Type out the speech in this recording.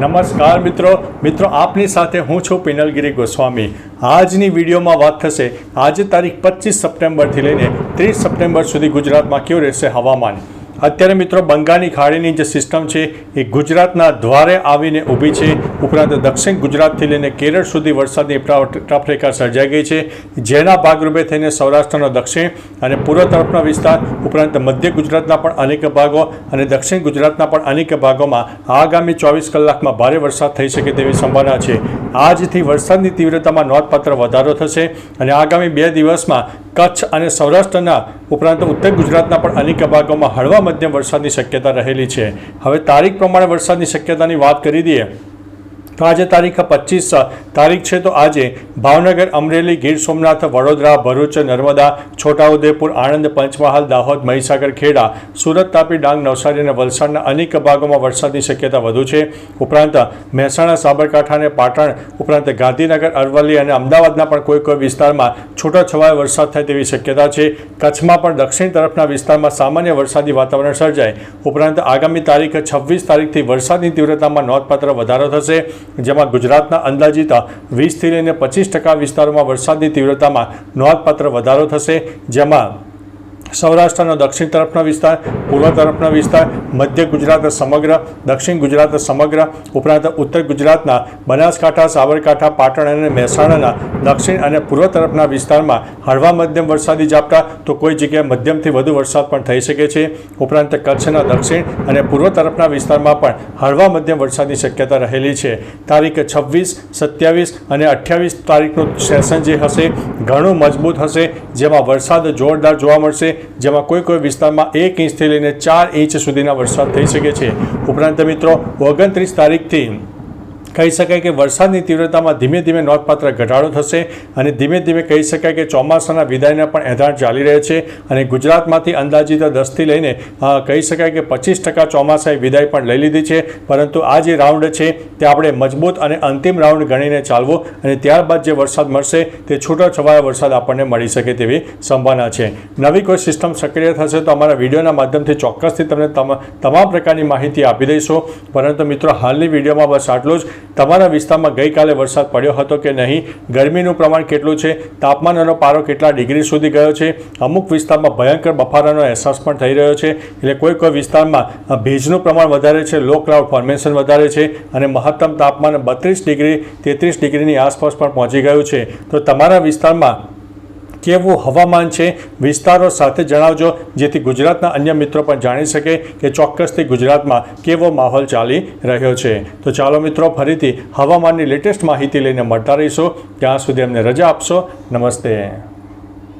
નમસ્કાર મિત્રો. મિત્રો, આપની સાથે હું છું પિનલગીરી ગોસ્વામી. આજની વિડીયોમાં વાત થશે આજે તારીખ પચીસ સપ્ટેમ્બરથી લઈને ત્રીસ સપ્ટેમ્બર સુધી ગુજરાતમાં કેવું રહેશે હવામાન? અત્યારે મિત્રો બંગાળની ખાડીની જે સિસ્ટમ છે એ ગુજરાતના દ્વારે આવીને ઊભી છે. ઉપરાંત દક્ષિણ ગુજરાતથી લઈને કેરળ સુધી વરસાદની ટ્રફરેખા સર્જાઈ ગઈ છે. જેના ભાગરૂપે થઈને સૌરાષ્ટ્રનો દક્ષિણ અને પૂર્વ તરફનો વિસ્તાર, ઉપરાંત મધ્ય ગુજરાતના પણ અનેક ભાગો અને દક્ષિણ ગુજરાતના પણ અનેક ભાગોમાં આગામી ચોવીસ કલાકમાં ભારે વરસાદ થઈ શકે તેવી સંભાવના છે. આજથી વરસાદની તીવ્રતામાં નોંધપાત્ર વધારો થશે અને આગામી બે દિવસમાં કચ્છ અને સૌરાષ્ટ્રના ઉપરાંત ઉત્તર ગુજરાતના પણ અનેક ભાગોમાં હળવા મધ્યમ વરસાદની શક્યતા રહેલી છે. હવે તારીખ પ્રમાણે વરસાદની શક્યતાની વાત કરી દઈએ તો આજે તારીખ પચીસ, તારીખ છે તો આજે ભાવનગર અમરેલી, ગીર સોમનાથ, વડોદરા, ભરૂચ, નર્મદા, છોટાઉદેપુર, આણંદ, પંચમહાલ, દાહોદ, મહીસાગર, ખેડા, સુરત, તાપી, ડાંગ, નવસારી અને વલસાડના અનેક ભાગોમાં વરસાદની શક્યતા વધુ છે. ઉપરાંત મહેસાણા, સાબરકાંઠા અને પાટણ, ઉપરાંત ગાંધીનગર, અરવલ્લી અને અમદાવાદના પણ કોઈ કોઈ વિસ્તારમાં છૂટોછવાયો વરસાદ થાય તેવી શક્યતા છે. કચ્છમાં પણ દક્ષિણ તરફના વિસ્તારમાં સામાન્ય વરસાદી વાતાવરણ સર્જાય. ઉપરાંત આગામી તારીખ છવ્વીસ તારીખથી વરસાદની તીવ્રતામાં નોંધપાત્ર વધારો થશે. જેમાં ગુજરાતના અંદાજિત વીસથી લઈને પચીસ ટકા વિસ્તારોમાં વરસાદની તીવ્રતામાં નોંધપાત્ર વધારો થશે. જેમાં સૌરાષ્ટ્રનો દક્ષિણ તરફનો વિસ્તાર, પૂર્વ તરફનો વિસ્તાર, મધ્ય ગુજરાત સમગ્ર, દક્ષિણ ગુજરાત સમગ્ર, ઉપરાંત ઉત્તર ગુજરાતના બનાસકાંઠા, સાબરકાંઠા, પાટણ અને મહેસાણાના દક્ષિણ અને પૂર્વ તરફના વિસ્તારમાં હળવા મધ્યમ વરસાદી ઝાપટા, તો કોઈ જગ્યાએ મધ્યમથી વધુ વરસાદ પણ થઈ શકે છે. ઉપરાંત કચ્છના દક્ષિણ અને પૂર્વ તરફના વિસ્તારમાં પણ હળવા મધ્યમ વરસાદની શક્યતા રહેલી છે. તારીખ છવ્વીસ, સત્યાવીસ અને અઠ્યાવીસ તારીખનું સેશન જે હશે, ઘણું મજબૂત હશે, જેમાં વરસાદ જોરદાર જોવા મળશે. જેમાં કોઈ કોઈ વિસ્તારમાં એક ઇંચથી લઈને ચાર ઇંચ સુધીના વરસાદ થઈ શકે છે. ઉપરાંત મિત્રો, ઓગણત્રીસ તારીખથી કહી શકાય કે વરસાદની તીવ્રતામાં ધીમે ધીમે નોંધપાત્ર ઘટાડો થશે અને ધીમે ધીમે કહી શકાય કે ચોમાસાના વિદાયના પણ એધાણ ચાલી રહે છે અને ગુજરાતમાંથી અંદાજિત દસથી લઈને કહી શકાય કે પચીસ ટકા ચોમાસાએ વિદાય પણ લઈ લીધી છે. પરંતુ આ જે રાઉન્ડ છે, તે આપણે મજબૂત અને અંતિમ રાઉન્ડ ગણીને ચાલવો અને ત્યારબાદ જે વરસાદ મળશે, તે છૂટો છવાયો વરસાદ આપણને મળી શકે તેવી સંભાવના છે. નવી કોઈ સિસ્ટમ સક્રિય થશે તો અમારા વિડીયોના માધ્યમથી ચોક્કસથી તમને તમા- તમામ પ્રકારની માહિતી આપી દઈશું. પરંતુ મિત્રો, હાલની વિડીયોમાં બસ આટલું જ. તમારા વિસ્તારમાં ગઈકાલે વરસાદ પડ્યો હતો કે નહીં? ગરમીનું પ્રમાણ કેટલું છે? તાપમાનનો પારો કેટલા ડિગ્રી સુધી ગયો છે? અમુક વિસ્તારમાં ભયંકર બફારાનો અહેસાસ પણ થઈ રહ્યો છે. એટલે કોઈ કોઈ વિસ્તારમાં ભેજનું પ્રમાણ વધારે છે, લો ક્લાઉડ ફોર્મેશન વધારે છે અને મહત્તમ તાપમાન બત્રીસ ડિગ્રી, તેત્રીસ ડિગ્રીની આસપાસ પણ પહોંચી ગયું છે. તો તમારા વિસ્તારમાં કેવું હવામાન છે, વિસ્તારો સાથે જણાવજો, જેથી ગુજરાતના અન્ય મિત્રો પણ જાણી શકે કે ચોક્કસથી ગુજરાતમાં કેવો માહોલ ચાલી રહ્યો છે. તો ચાલો મિત્રો, ફરીથી હવામાનની લેટેસ્ટ માહિતી લઈને મળતા રહીશું. ત્યાં સુધી અમને રજા આપશો. નમસ્તે.